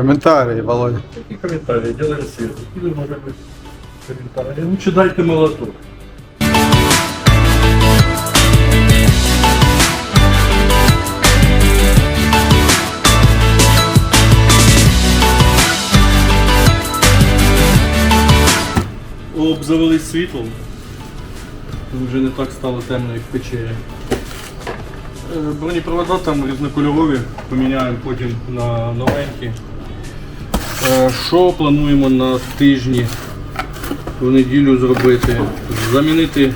Коментарі, Володя. Какие комментарии? Делай свет. Или может быть комментарии. Лучше дайте молоток. Обзавелись світлом. Вже не так стало темно, як в печері. Е, Бронепровода там різнокольорові, поміняємо потім на новенькі. Е, Що плануємо на тижні в неділю зробити? Замінити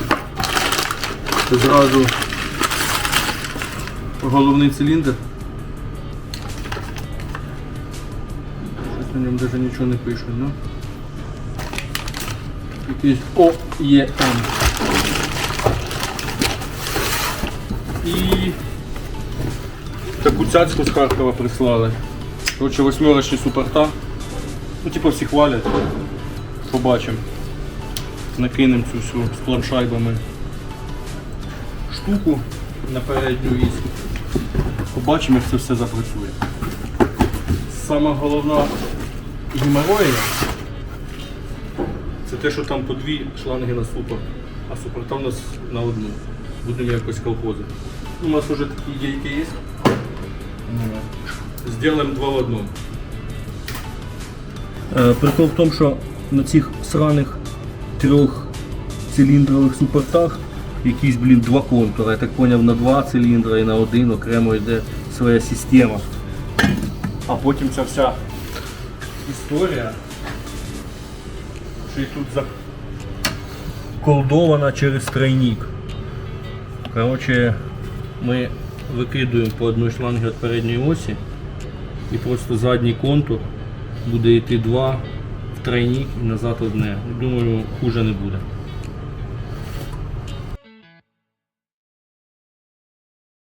зразу головний циліндр. Щось на ньому навіть нічого не пише, ну. Якийсь ОЄМ. І таку цяцьку з Харкова прислали. Коротше, восьмерочні суперта. Ну, типу всі хвалять. Побачимо. Накинемо цю всю з планшайбами штуку на передню вісь. Побачимо, як це все запрацює. Сама головна геморроїна це те, що там по дві шланги на супер, а суперта у нас на одну. Будемо якось колхозити. У нас вже такі гейки є. Сделаем два в одном. Е, Прикол в тому, що на цих сраних трьох циліндрових супортах якісь, блін, два контури. Я так зрозумів, на два циліндри і на один окремо йде своя система. А потім ця вся історія, що і тут заколдована через тройник. Коротше, ми викидуємо по одній шлангі від передньої осі і просто задній контур буде йти два в і назад одне. Думаю, хуже не буде.